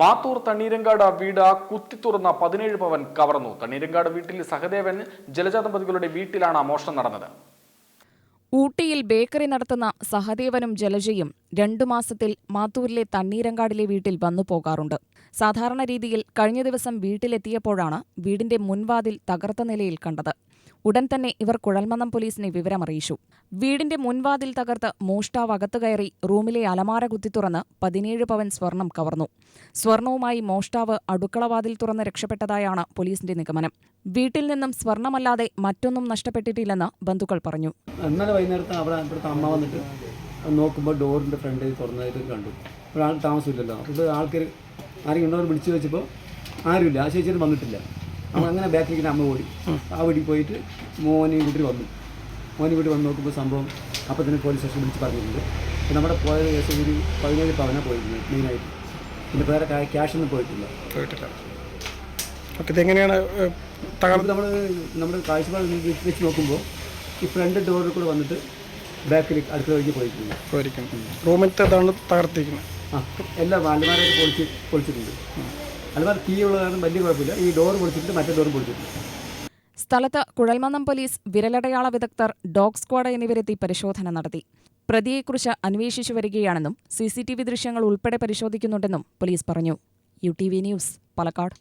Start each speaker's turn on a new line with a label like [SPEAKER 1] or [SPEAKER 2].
[SPEAKER 1] മാത്തൂർ തണ്ണീരങ്കാട് വീട് കുത്തിത്തുറന്ന പതിനേഴ് പവൻ കവർന്നു. തണ്ണീരങ്കാട് വീട്ടിൽ സഹദേവൻ ജലജ ദമ്പതികളുടെ വീട്ടിലാണ് മോഷണം നടന്നത്.
[SPEAKER 2] ഊട്ടിയിൽ ബേക്കറി നടത്തുന്ന സഹദേവനും ജലജയും രണ്ടു മാസത്തിൽ മാത്തൂരിലെ തണ്ണീരങ്കാടിലെ വീട്ടിൽ വന്നു പോകാറുണ്ട്. സാധാരണ രീതിയിൽ കഴിഞ്ഞ ദിവസം വീട്ടിലെത്തിയപ്പോഴാണ് വീടിന്റെ മുൻവാതിൽ തകർത്ത നിലയിൽ കണ്ടത്. ഉടൻ തന്നെ ഇവർ കുഴൽമന്നം പോലീസിനെ വിവരമറിയിച്ചു. വീടിന്റെ മുൻവാതിൽ തകർത്ത് മോഷ്ടാവ് അകത്തു കയറി റൂമിലെ അലമാര കുത്തി തുറന്ന് പതിനേഴ് പവൻ സ്വർണം കവർന്നു. സ്വർണവുമായി മോഷ്ടാവ് അടുക്കളവാതിൽ തുറന്ന് രക്ഷപ്പെട്ടതായാണ് പോലീസിന്റെ നിഗമനം. വീട്ടിൽ നിന്നും സ്വർണമല്ലാതെ മറ്റൊന്നും നഷ്ടപ്പെട്ടിട്ടില്ലെന്ന് ബന്ധുക്കൾ പറഞ്ഞു.
[SPEAKER 3] ഇന്നലെ വൈകുന്നേരത്ത് അവിടെ അമ്മ വന്നിട്ട് നോക്കുമ്പോൾ ഡോറിന്റെ ഫ്രണ്ട് തുറന്നതായിട്ട് കണ്ടു. താമസമില്ലല്ലോ. അപ്പോൾ ആൾക്കാർ ആരെങ്കിലും ഉണ്ടോ വിളിച്ചു വെച്ചപ്പോൾ ആരുമില്ല. ആ ചേച്ചിയുടെ വന്നിട്ടില്ല. അമ്മ അങ്ങനെ ബാക്കിലേക്ക് അമ്മ ഓടി ആ വീട്ടിൽ പോയിട്ട് മോനെ വീട്ടിൽ വന്നു. മോനെ വീട്ടിൽ വന്ന് നോക്കുമ്പോൾ സംഭവം അപ്പോൾ തന്നെ പോലീസ് സ്റ്റേഷൻ വിളിച്ച് പറഞ്ഞിട്ടുണ്ട്. അപ്പോൾ നമ്മുടെ പോയ കേസ് ഒരു പതിനേഴ് പവന പോയിരുന്നു മെയിനായിട്ട് പിന്നെ വേറെ ക്യാഷ് ഒന്നും പോയിട്ടില്ല.
[SPEAKER 4] പോയിട്ടില്ല. അപ്പോൾ ഇതെങ്ങനെയാണ്
[SPEAKER 3] തകർത്ത് നമ്മൾ നമ്മുടെ കാഴ്ചപ്പാട് വെച്ച് നോക്കുമ്പോൾ ഈ ഫ്രണ്ട് ഡോറിൽ കൂടെ വന്നിട്ട് ബാക്കിൽ അടുത്ത വഴിക്ക് പോയിട്ടുണ്ട്
[SPEAKER 4] പോയിരിക്കുന്നു. റൂമിലത്തെ തകർത്തിരിക്കുന്നത്.
[SPEAKER 3] ആ എല്ലാ വാലുമാരായിട്ട് പൊളിച്ച് പൊളിച്ചിട്ടുണ്ട്. അലമാര തീ ഉള്ള കാരണം വലിയ കുഴപ്പമില്ല. ഈ ഡോർ പൊളിച്ചിട്ടുണ്ട് മറ്റേ ഡോർ പൊളിച്ചിട്ടുണ്ട്.
[SPEAKER 2] സ്ഥലത്ത് കുഴൽമന്നം പോലീസ് വിരലടയാള വിദഗ്ധർ ഡോഗ് സ്ക്വാഡ് എന്നിവരെത്തി പരിശോധന നടത്തി. പ്രതിയെക്കുറിച്ച് അന്വേഷിച്ചു വരികയാണെന്നും സിസിടിവി ദൃശ്യങ്ങൾ ഉൾപ്പെടെ പരിശോധിക്കുന്നുണ്ടെന്നും പോലീസ് പറഞ്ഞു. U T V news Palakkad.